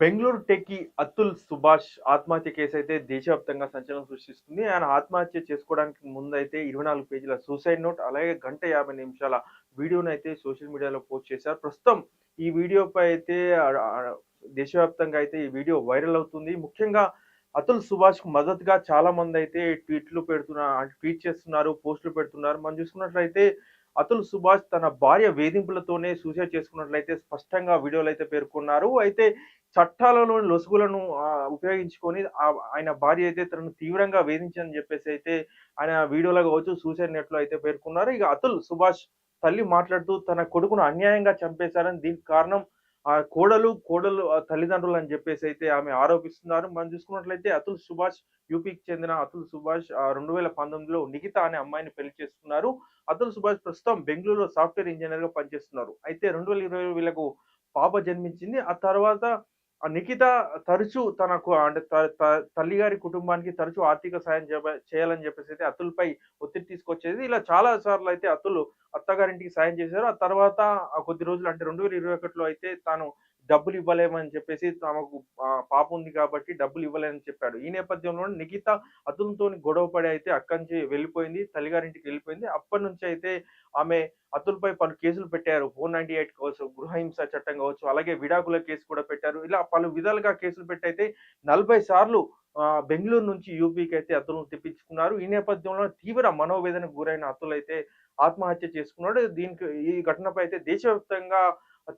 బెంగళూరు టెక్కి అతుల్ సుభాష్ ఆత్మహత్య కేసు అయితే దేశవ్యాప్తంగా సంచలనం సృష్టిస్తుంది. ఆయన ఆత్మహత్య చేసుకోవడానికి ముందైతే ఇరవై నాలుగు పేజీల సూసైడ్ నోట్ అలాగే గంట యాభై నిమిషాల వీడియోను అయితే సోషల్ మీడియాలో పోస్ట్ చేశారు. ప్రస్తుతం ఈ వీడియోపై అయితే దేశవ్యాప్తంగా అయితే ఈ వీడియో వైరల్ అవుతుంది. ముఖ్యంగా అతుల్ సుభాష్కు మద్దతుగా చాలా మంది అయితే ట్వీట్లు పెడుతున్నారు ట్వీట్ చేస్తున్నారు పోస్టులు పెడుతున్నారు. మనం చూసుకున్నట్లయితే అతుల్ సుభాష్ తన భార్య వేధింపులతోనే సూసైడ్ చేసుకున్నట్లయితే స్పష్టంగా వీడియోలో అయితే పేర్కొన్నారు. అయితే చట్టాలలోని లొసుగులను ఉపయోగించుకొని ఆయన భార్య అయితే తనను తీవ్రంగా వేధించని చెప్పేసి అయితే ఆయన వీడియోలో కావచ్చు సూసైడ్ నెట్లో అయితే పేర్కొన్నారు. ఇక అతుల్ సుభాష్ తల్లి మాట్లాడుతూ తన కొడుకును అన్యాయంగా చంపేశారని దీనికి కారణం ఆ కోడలు కోడలు తల్లిదండ్రులు అని చెప్పేసి అయితే ఆమె ఆరోపిస్తున్నారు. మనం చూసుకున్నట్లయితే అతుల్ సుభాష్ యూపీకి చెందిన అతుల్ సుభాష్ రెండు వేల పంతొమ్మిదిలో నిఖిత అనే అమ్మాయిని పెళ్ళి చేసుకున్నారు అతుల్ సుభాష్ ప్రస్తుతం బెంగళూరులో సాఫ్ట్వేర్ ఇంజనీర్గా పనిచేస్తున్నారు. అయితే రెండు వేల ఇరవై వీళ్ళకు పాప జన్మించింది. ఆ తర్వాత నిఖిత తరచూ తనకు అంటే త- త- కుటుంబానికి తరచూ ఆర్థిక సాయం చేయ- చేయాలని చెప్పేసి అయితే అతుల్పై ఒత్తిడి తీసుకొచ్చేది. ఇలా చాలా సార్లు అయితే అతులు అత్తగారింటికి సాయం చేశారు. ఆ తర్వాత ఆ కొద్ది రోజులు అంటే రెండు వేల ఇరవై ఒకటిలో అయితే తాను డబ్బులు ఇవ్వలేమని చెప్పేసి తమకు పాప ఉంది కాబట్టి డబ్బులు ఇవ్వలేమని చెప్పాడు. ఈ నేపథ్యంలో నిఖిత అతులతో గొడవ పడి అయితే అక్కడి నుంచి వెళ్ళిపోయింది తల్లిగారింటికి వెళ్ళిపోయింది. అప్పటి నుంచి అయితే ఆమె అతుల్పై పలు కేసులు పెట్టారు. ఫోర్ నైన్టీ ఎయిట్ కావచ్చు గృహహింస చట్టం కావచ్చు అలాగే విడాకుల కేసు కూడా పెట్టారు. ఇలా పలు విధాలుగా కేసులు పెట్టయితే నలభై సార్లు బెంగళూరు నుంచి యూపీకి అయితే అతులను తెప్పించుకున్నారు. ఈ నేపథ్యంలో తీవ్ర మనోవేదనకు గురైన అతులు అయితే ఆత్మహత్య చేసుకున్నాడు. దీనికి ఈ ఘటనపై అయితే దేశవ్యాప్తంగా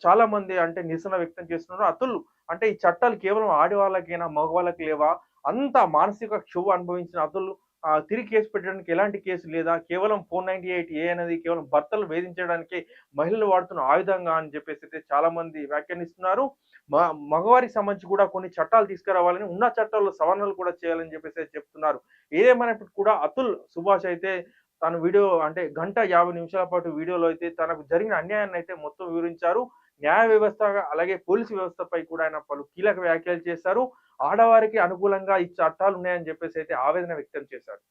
చాలా మంది అంటే నిరసన వ్యక్తం చేస్తున్నారు. అతులు అంటే ఈ చట్టాలు కేవలం ఆడవాళ్ళకైనా మగవాళ్ళకి లేవా? అంత మానసిక క్షోభ అనుభవించిన అతులు తిరిగి కేసు పెట్టడానికి ఎలాంటి కేసు లేదా? కేవలం ఫోర్ నైన్టీ ఎయిట్ ఏ అనేది కేవలం భర్తలు వేధించడానికి మహిళలు వాడుతున్న ఆయుధంగా అని చెప్పేసి అయితే చాలా మంది వ్యాఖ్యానిస్తున్నారు. మ- మగవారికి సంబంధించి కూడా కొన్ని చట్టాలు తీసుకురావాలని ఉన్న చట్టాల్లో సవరణలు కూడా చేయాలని చెప్పేసి అయితే చెప్తున్నారు. ఏదేమైనప్పటికీ కూడా అతుల్ సుభాష్ అయితే తన వీడియో అంటే గంట యాభై నిమిషాల పాటు వీడియోలో అయితే తనకు జరిగిన అన్యాయాన్ని అయితే మొత్తం వివరించారు. న్యాయ వ్యవస్థ అలాగే పోలీసు వ్యవస్థపై కూడా ఆయన పలు కీలక వ్యాఖ్యలు చేశారు. ఆడవారికి అనుకూలంగా ఈ చట్టాలు ఉన్నాయని చెప్పేసి అయితే ఆవేదన వ్యక్తం చేశారు.